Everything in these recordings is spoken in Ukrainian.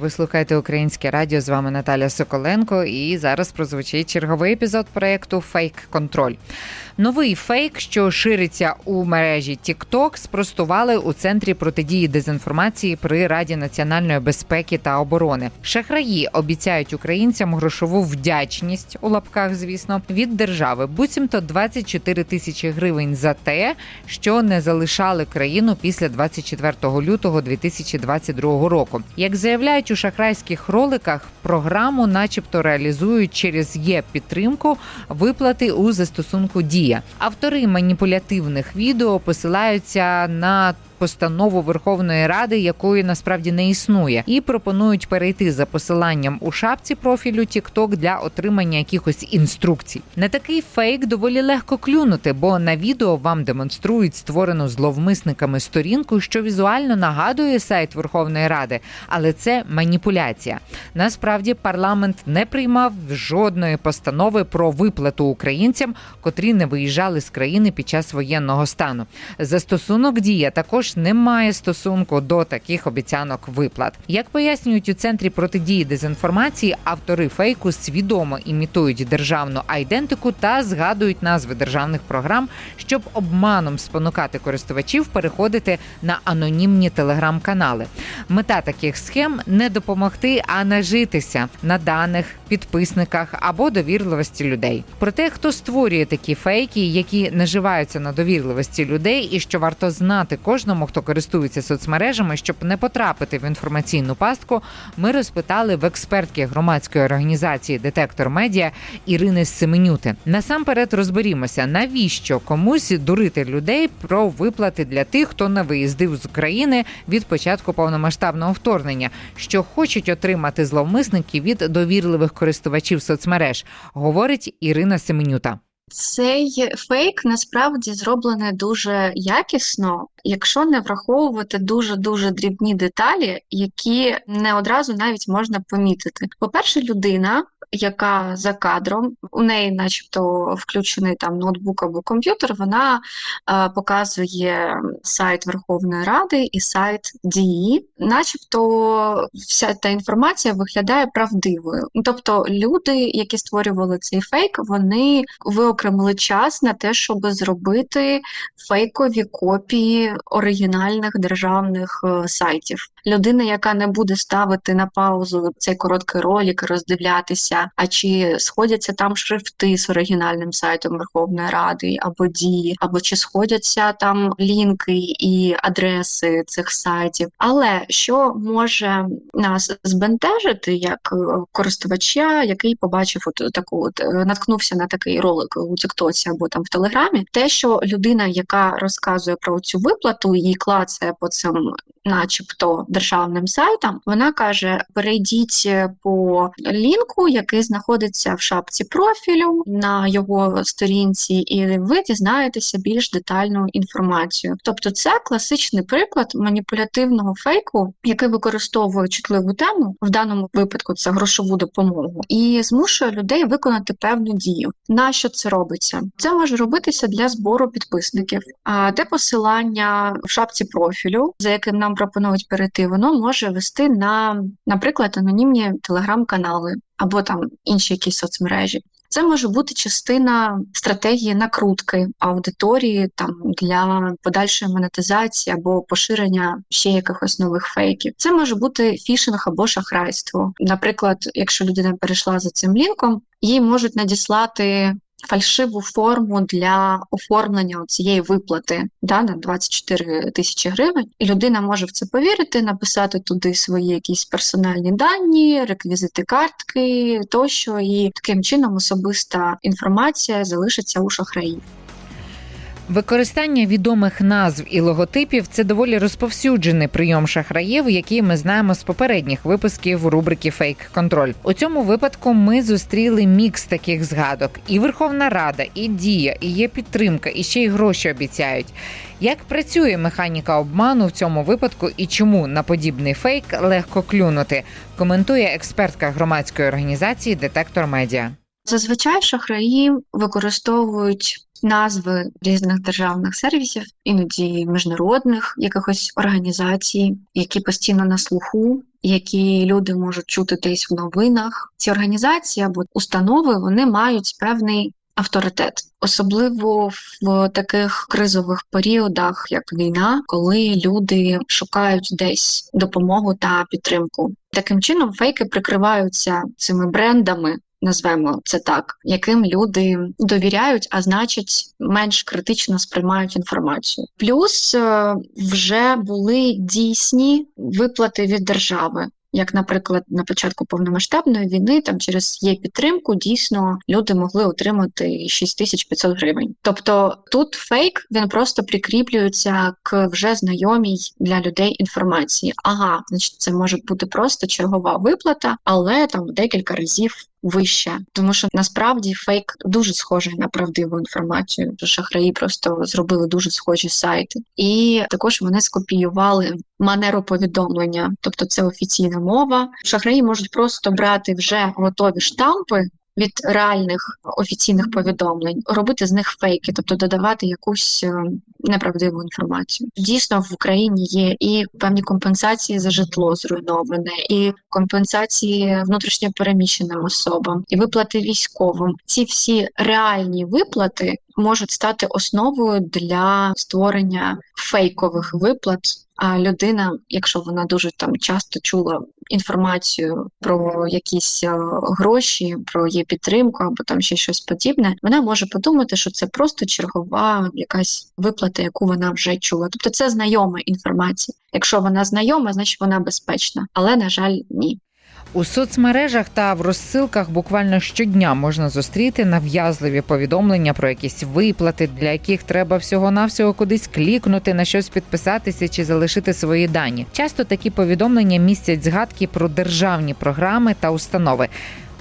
Ви слухаєте українське радіо. З вами Наталя Соколенко. І зараз прозвучить черговий епізод проекту Фейк Контроль. Новий фейк, що шириться у мережі TikTok, спростували у центрі протидії дезінформації при Раді національної безпеки та оборони. Шахраї обіцяють українцям грошову вдячність у лапках, звісно, від держави. Буцімто 24 тисячі гривень за те, що не залишали країну після 24 лютого 2022 року. Як заявляють у шахрайських роликах, програму, начебто, реалізують через є підтримку виплати у застосунку Дія. Автори маніпулятивних відео посилаються на постанову Верховної Ради, якої насправді не існує, і пропонують перейти за посиланням у шапці профілю TikTok для отримання якихось інструкцій. На такий фейк доволі легко клюнути, бо на відео вам демонструють створену зловмисниками сторінку, що візуально нагадує сайт Верховної Ради, але це маніпуляція. Насправді парламент не приймав жодної постанови про виплату українцям, котрі не виїжджали з країни під час воєнного стану. Застосунок дія також не має стосунку до таких обіцянок виплат. Як пояснюють у центрі протидії дезінформації, автори фейку свідомо імітують державну айдентику та згадують назви державних програм, щоб обманом спонукати користувачів переходити на анонімні телеграм-канали. Мета таких схем не допомогти, а нажитися на даних, підписниках або довірливості людей. Про те, хто створює такі фейки, які наживаються на довірливості людей, і що варто знати кожному, хто користується соцмережами, щоб не потрапити в інформаційну пастку, ми розпитали в експертки громадської організації Детектор Медіа Ірини Семенюти. Насамперед розберімося, навіщо комусь дурити людей про виплати для тих, хто не виїздив з України від початку повномасштабного вторгнення, що хочуть отримати зловмисники від довірливих користувачів соцмереж, говорить Ірина Семенюта. Цей фейк насправді зроблений дуже якісно, якщо не враховувати дуже дуже дрібні деталі, які не одразу навіть можна помітити. По-перше, людина, яка за кадром, у неї, начебто, включений там ноутбук або комп'ютер, вона е, показує сайт Верховної Ради і сайт дії, начебто, вся та інформація виглядає правдивою. Тобто, люди, які створювали цей фейк, вони виокремили час на те, щоб зробити фейкові копії оригінальних державних е, сайтів. Людина, яка не буде ставити на паузу цей короткий ролик, роздивлятися, а чи сходяться там шрифти з оригінальним сайтом Верховної Ради або дії, або чи сходяться там лінки і адреси цих сайтів. Але що може нас збентежити як е, користувача, який побачив от таку, от е, наткнувся на такий ролик у Тіктоці або там в Телеграмі, те, що людина, яка розказує про цю виплату і клацає по цим, начебто, державним сайтам, вона каже: перейдіть по лінку, який знаходиться в шапці профілю на його сторінці, і ви дізнаєтеся більш детальну інформацію. Тобто, це класичний приклад маніпулятивного фейку, який використовує чутливу тему, в даному випадку це грошову допомогу, і змушує людей виконати певну дію. На що це робиться? Це може робитися для збору підписників, де посилання в шапці профілю, за яким нам пропонують перейти, воно може вести на, наприклад, анонімні телеграм-канали або там інші якісь соцмережі. Це може бути частина стратегії накрутки аудиторії там для подальшої монетизації або поширення ще якихось нових фейків. Це може бути фішинг або шахрайство. Наприклад, якщо людина перейшла за цим лінком, їй можуть надіслати фальшиву форму для оформлення цієї виплати да, на 24 тисячі гривень, і людина може в це повірити, написати туди свої якісь персональні дані, реквізити картки тощо, і таким чином особиста інформація залишиться у шахраїв. Використання відомих назв і логотипів це доволі розповсюджений прийом шахраїв, який ми знаємо з попередніх випусків рубрики Фейк Контроль. У цьому випадку ми зустріли мікс таких згадок: і Верховна Рада, і дія, і є підтримка, і ще й гроші обіцяють. Як працює механіка обману в цьому випадку і чому на подібний фейк легко клюнути? Коментує експертка громадської організації Детектор Медіа. Зазвичай шахраї використовують назви різних державних сервісів, іноді міжнародних якихось організацій, які постійно на слуху, які люди можуть чути десь в новинах. Ці організації або установи вони мають певний авторитет, особливо в таких кризових періодах, як війна, коли люди шукають десь допомогу та підтримку. Таким чином, фейки прикриваються цими брендами. Назвемо це так, яким люди довіряють, а значить менш критично сприймають інформацію. Плюс е, вже були дійсні виплати від держави. Як, наприклад, на початку повномасштабної війни, там через є підтримку, дійсно люди могли отримати 6500 гривень. Тобто тут фейк він просто прикріплюється к вже знайомій для людей інформації. Ага, значить, це може бути просто чергова виплата, але там декілька разів вище, тому що насправді фейк дуже схожий на правдиву інформацію. Шахраї просто зробили дуже схожі сайти, і також вони скопіювали манеру повідомлення, тобто це офіційна мова. Шахраї можуть просто брати вже готові штампи. Від реальних офіційних повідомлень робити з них фейки, тобто додавати якусь е, неправдиву інформацію. Дійсно, в Україні є і певні компенсації за житло зруйноване, і компенсації внутрішньо переміщеним особам, і виплати військовим. Ці всі реальні виплати можуть стати основою для створення фейкових виплат. А людина, якщо вона дуже там часто чула інформацію про якісь е, гроші, про її підтримку або там ще щось подібне, вона може подумати, що це просто чергова якась виплата, яку вона вже чула. Тобто це знайома інформація. Якщо вона знайома, значить вона безпечна, але на жаль, ні. У соцмережах та в розсилках буквально щодня можна зустріти нав'язливі повідомлення про якісь виплати, для яких треба всього-навсього кудись клікнути, на щось підписатися чи залишити свої дані. Часто такі повідомлення містять згадки про державні програми та установи.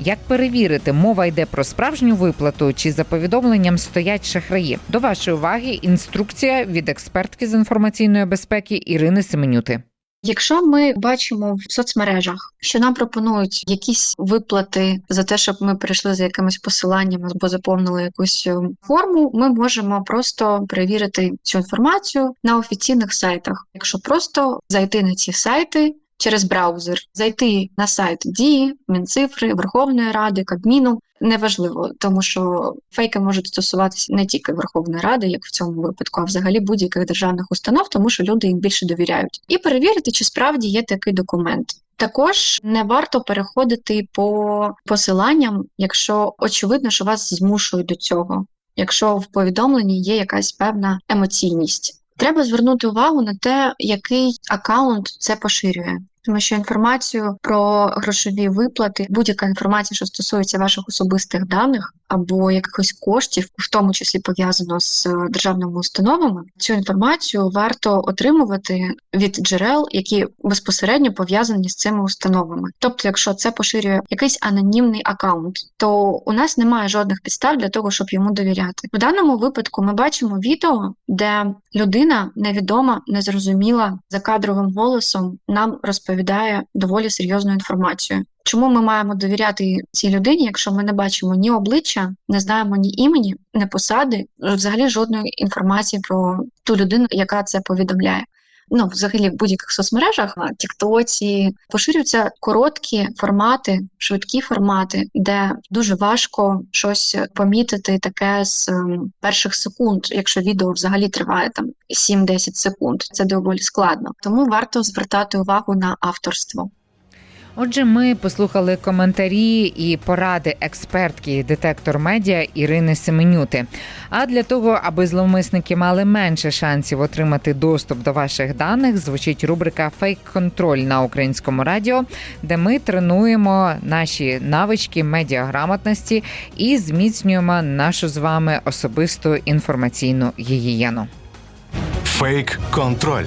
Як перевірити, мова йде про справжню виплату чи за повідомленням стоять шахраї? До вашої уваги інструкція від експертки з інформаційної безпеки Ірини Семенюти. Якщо ми бачимо в соцмережах, що нам пропонують якісь виплати за те, щоб ми прийшли за якимось посиланням або заповнили якусь е, форму, ми можемо просто перевірити цю інформацію на офіційних сайтах. Якщо просто зайти на ці сайти. Через браузер зайти на сайт дії, Мінцифри, Верховної Ради, Кабміну неважливо, тому що фейки можуть стосуватися не тільки Верховної Ради, як в цьому випадку, а взагалі будь-яких державних установ, тому що люди їм більше довіряють, і перевірити, чи справді є такий документ. Також не варто переходити по посиланням, якщо очевидно, що вас змушують до цього, якщо в повідомленні є якась певна емоційність. Треба звернути увагу на те, який аккаунт це поширює. Тому що інформацію про грошові виплати, будь-яка інформація, що стосується ваших особистих даних або якихось коштів, в тому числі пов'язано з е, державними установами, цю інформацію варто отримувати від джерел, які безпосередньо пов'язані з цими установами. Тобто, якщо це поширює якийсь анонімний аккаунт, то у нас немає жодних підстав для того, щоб йому довіряти. В даному випадку ми бачимо відео, де людина невідома, незрозуміла за кадровим голосом нам розповідає доволі серйозну інформацію. Чому ми маємо довіряти цій людині, якщо ми не бачимо ні обличчя, не знаємо ні імені, ні посади, взагалі жодної інформації про ту людину, яка це повідомляє? Ну, взагалі, в будь-яких соцмережах на Тіктоці поширюються короткі формати, швидкі формати, де дуже важко щось помітити таке з ем, перших секунд, якщо відео взагалі триває там 7-10 секунд. Це доволі складно. Тому варто звертати увагу на авторство. Отже, ми послухали коментарі і поради експертки детектор медіа Ірини Семенюти. А для того, аби зловмисники мали менше шансів отримати доступ до ваших даних, звучить рубрика Фейк-контроль на українському радіо, де ми тренуємо наші навички медіаграмотності і зміцнюємо нашу з вами особисту інформаційну гігієну. Фейк-контроль.